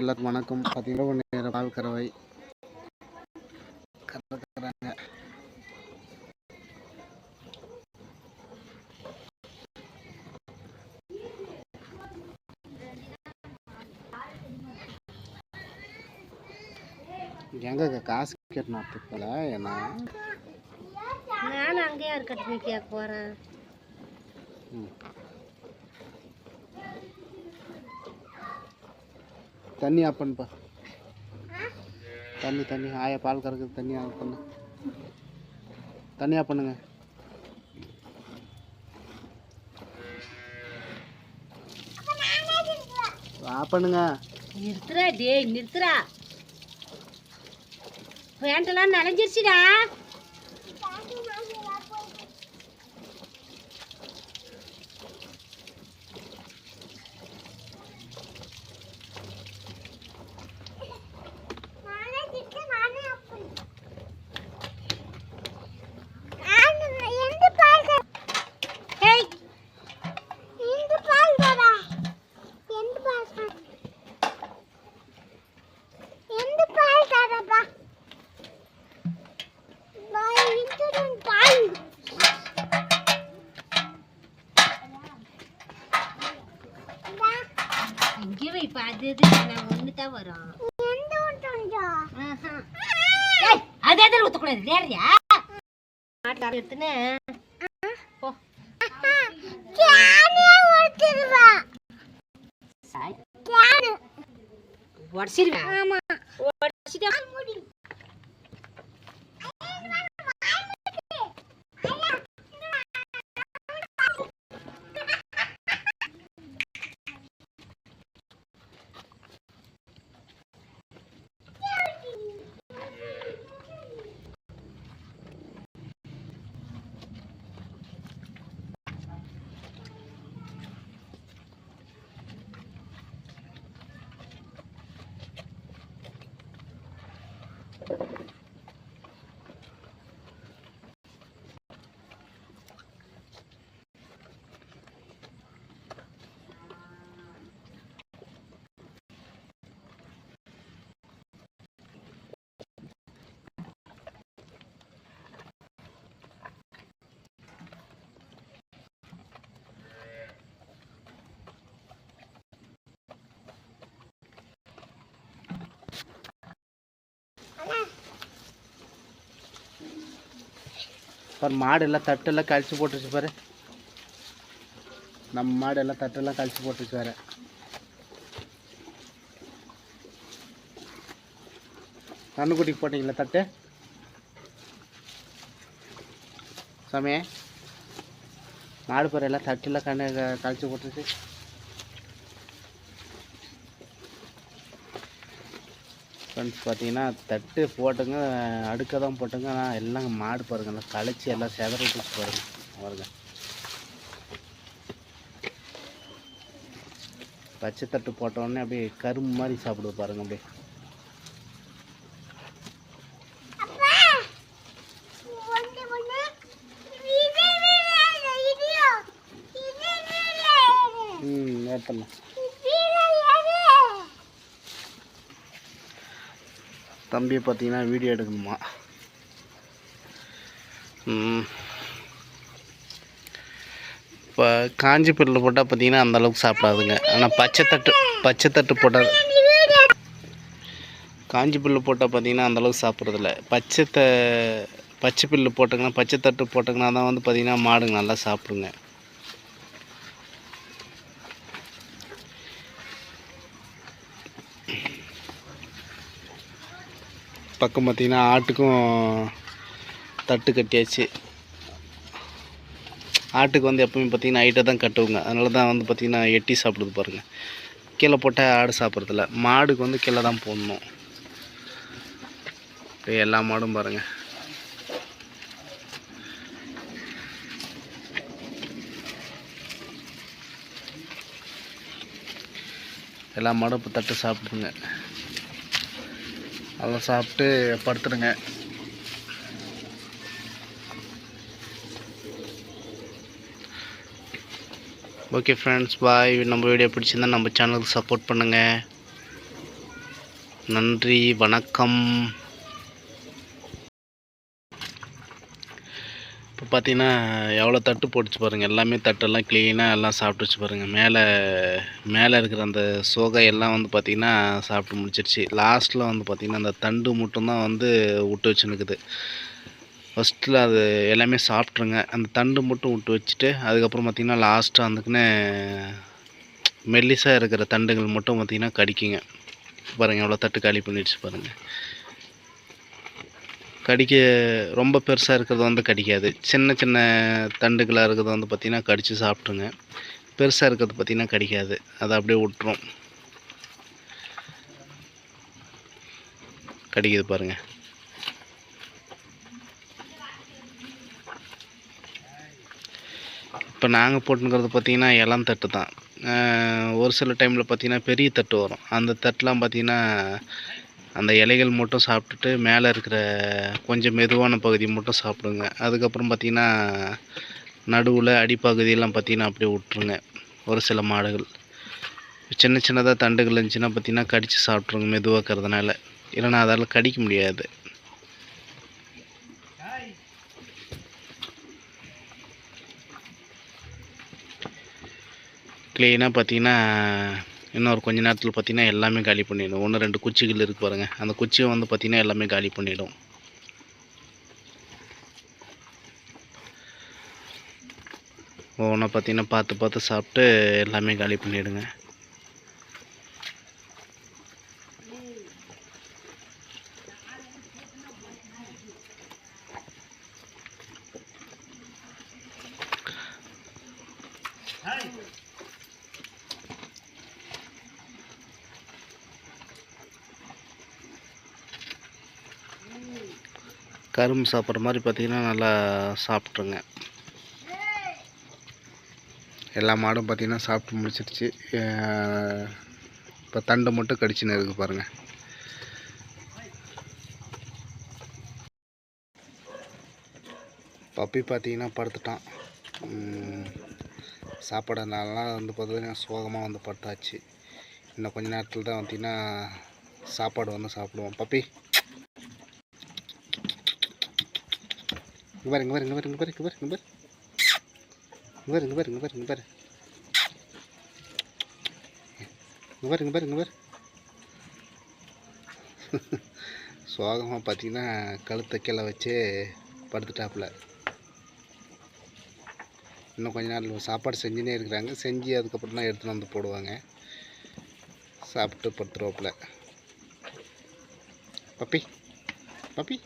எல்லாருக்கும் வணக்கம். பார்த்தீங்கன்னா நேரம் பால் கறவை. எங்க காசு கேட்டணும் போல? என்ன? நானும் அங்கேயே இருக்கட்டு கேட்க போகிறேன். தண்ணி ஆஃப் பண்ணுப்பா. தண்ணி தண்ணி. ஆயா பால் கறக்குது. தண்ணி ஆஃப் பண்ணு. தண்ணி ஆஃப் பண்ணுங்க. ஆஃப் பண்ணுங்க. நிறுத்துறா டேய் நிறுத்துறா. பேண்டெல்லாம் நனைஞ்சிருச்சுடா. இங்கே வை அது இது நான் ஒன்று தான் வரும் ஆஹா. ஏய், அது அதில் ஊற்றக்கூடாது நேரியா மாட்டு எடுத்துன்னு போ சாய் உடச்சிருவேன் உடச்சிட்டா பாரு மாடு எல்லாம் தட்டெல்லாம் கழிச்சு போட்டுருச்சு பாரு. நம்ம மாடு எல்லாம் தட்டெல்லாம் கழிச்சு போட்டுருச்சு வேறு. கண்ணுக்குட்டிக்கு போட்டிங்களா தட்டு? சாமி மாடு பாரு எல்லாம் தட்டெல்லாம் கண்ணு கழிச்சு போட்டுருச்சு. ஃப்ரெண்ட்ஸ் பார்த்தீங்கன்னா தட்டு போட்டுங்க அடுக்க தான் போட்டுங்க. ஆனால் எல்லாம் மாடு பாருங்க எல்லாம் கழிச்சு எல்லாம் செதற விட்டுச்சு பாருங்க பச்சை தட்டு போட்ட உடனே அப்படியே கரும்பு மாதிரி சாப்பிடுது பாருங்க அப்படியே. ம் ஏற்றலாம் தம்பியை பார்த்தீங்கன்னா வீடியோ எடுக்கணுமா? இப்போ காஞ்சி பொருள் போட்டால் பார்த்தீங்கன்னா அந்த அளவுக்கு சாப்பிடாதுங்க. ஆனால் பச்சை தட்டு பச்சை தட்டு போட்டால் காஞ்சி புல்லு போட்டால் பார்த்தீங்கன்னா அந்த அளவுக்கு சாப்பிட்றதில்ல. பச்சை த பச்சை புல்லு போட்டிங்கன்னா பச்சை தட்டு போட்டிங்கன்னா தான் வந்து பார்த்திங்கன்னா மாடுங்க நல்லா சாப்பிடுங்க. பக்கம் பார்த்திங்கன்னா ஆட்டுக்கும் தட்டு கட்டியாச்சு. ஆட்டுக்கு வந்து எப்பவுமே பார்த்தீங்கன்னா ஹைட்டாக தான் கட்டுவோங்க. அதனால தான் வந்து பார்த்திங்கன்னா எட்டி சாப்பிடுது பாருங்கள் கீழே போட்டால் ஆடு சாப்பிட்றதில்ல. மாடுக்கு வந்து கீழே தான் போடணும். இப்போ எல்லா மாடும் பாருங்கள் எல்லா மாடும் இப்போ தட்டு சாப்பிடுதுங்க. அதெல்லாம் சாப்பிட்டு படுத்துடுங்க ஓகே ஃப்ரெண்ட்ஸ் பாய் நம்ம வீடியோ பிடிச்சிருந்தா நம்ம சேனலுக்கு சப்போர்ட் பண்ணுங்கள் நன்றி வணக்கம். இப்போ பார்த்தீங்கன்னா எவ்வளோ தட்டு போட்டுச்சு பாருங்கள் எல்லாமே தட்டெல்லாம் க்ளீனாக எல்லாம் சாப்பிட்டு வச்சு பாருங்கள் மேலே மேலே இருக்கிற அந்த சோகை எல்லாம் வந்து பார்த்திங்கன்னா சாப்பிட்டு முடிச்சிருச்சு. லாஸ்ட்டில் வந்து பார்த்திங்கன்னா அந்த தண்டு மட்டும்தான் வந்து விட்டு வச்சுன்னுக்குது. ஃபஸ்ட்டில் அது எல்லாமே சாப்பிட்ருங்க அந்த தண்டு மட்டும் விட்டு வச்சுட்டு அதுக்கப்புறம் பார்த்திங்கன்னா லாஸ்ட்டாக வந்துக்குன்னு மெல்லிசாக இருக்கிற தண்டுகள் மட்டும் பார்த்திங்கன்னா கடிக்குங்க. பாருங்கள் எவ்வளோ தட்டு காலி பண்ணிடுச்சு பாருங்கள் கடிக்க ரொம்ப பெருசாக இருக்கிறது வந்து கடிக்காது. சின்ன சின்ன தண்டுகளாக இருக்கிறது வந்து பார்த்திங்கன்னா கடித்து சாப்பிட்ருங்க பெருசாக இருக்கிறது பார்த்திங்கன்னா கடிக்காது. அதை அப்படியே விட்டுரும். கடிக்குது பாருங்கள் இப்போ நாங்கள் போட்டுங்கிறது பார்த்திங்கன்னா இளம் தட்டு தான். ஒரு சில டைமில் பார்த்திங்கன்னா பெரிய தட்டு வரும். அந்த தட்டுலாம் பார்த்திங்கன்னா அந்த இலைகள் மட்டும் சாப்பிட்டுட்டு மேலே இருக்கிற கொஞ்சம் மெதுவான பகுதி மட்டும் சாப்பிடுங்க. அதுக்கப்புறம் பார்த்திங்கன்னா நடுவில் அடிப்பகுதியெல்லாம் பார்த்திங்கன்னா அப்படியே விட்ருங்க ஒரு சில மாடுகள். சின்ன சின்னதாக தண்டுகள் இருந்துச்சுன்னா பார்த்திங்கன்னா கடித்து சாப்பிட்ருங்க மெதுவாக்கிறதுனால இல்லைன்னா அதால் கடிக்க முடியாது. க்ளீனாக பார்த்தீங்கன்னா இன்னும் ஒரு கொஞ்ச நேரத்தில் பார்த்தீங்கன்னா எல்லாமே காலி பண்ணிடும். ஒன்று ரெண்டு குச்சிகள் இருக்கு பாருங்க. அந்த குச்சியை வந்து பார்த்தீங்கன்னா எல்லாமே காலி பண்ணிடும். ஒவ்வொன்றா பார்த்தீங்கன்னா பார்த்து பார்த்து சாப்பிட்டு எல்லாமே காலி பண்ணிவிடுங்க கரும்பு சாப்பிட்ற மாதிரி பார்த்திங்கன்னா நல்லா சாப்பிட்ருங்க. எல்லா மாடும் பார்த்திங்கன்னா சாப்பிட்டு முடிச்சிருச்சு. இப்போ தண்டை மட்டும் கடிச்சுன்னு இருக்கு பாருங்கள் பப்பி பார்த்தீங்கன்னா படுத்துட்டான். உம், வந்து பார்த்தீங்கன்னா சோகமாக வந்து படுத்தாச்சு. இன்னும் கொஞ்ச நேரத்தில் தான் பார்த்தீங்கன்னா சாப்பாடு வந்து சாப்பிடுவோம். பப்பி பாரு இங்கே பாரு இங்கே பாரு இங்கே பாரு இங்கே பாரு இங்கே பாரு இங்கே பாரு இங்கே பாரு இங்கே பாரு இங்கே பாரு இங்கே பாரு இங்கே பாரு சோகமாக பார்த்தீங்கன்னா கழுத்தை கீழே வச்சு படுத்துட்டாப்புல. இன்னும் கொஞ்ச நாள் சாப்பாடு செஞ்சுனே இருக்கிறாங்க. செஞ்சு அதுக்கப்புறம் தான் எடுத்துன்னு வந்து போடுவாங்க. சாப்பிட்டு படுத்துருவாப்புல. Puppy puppy.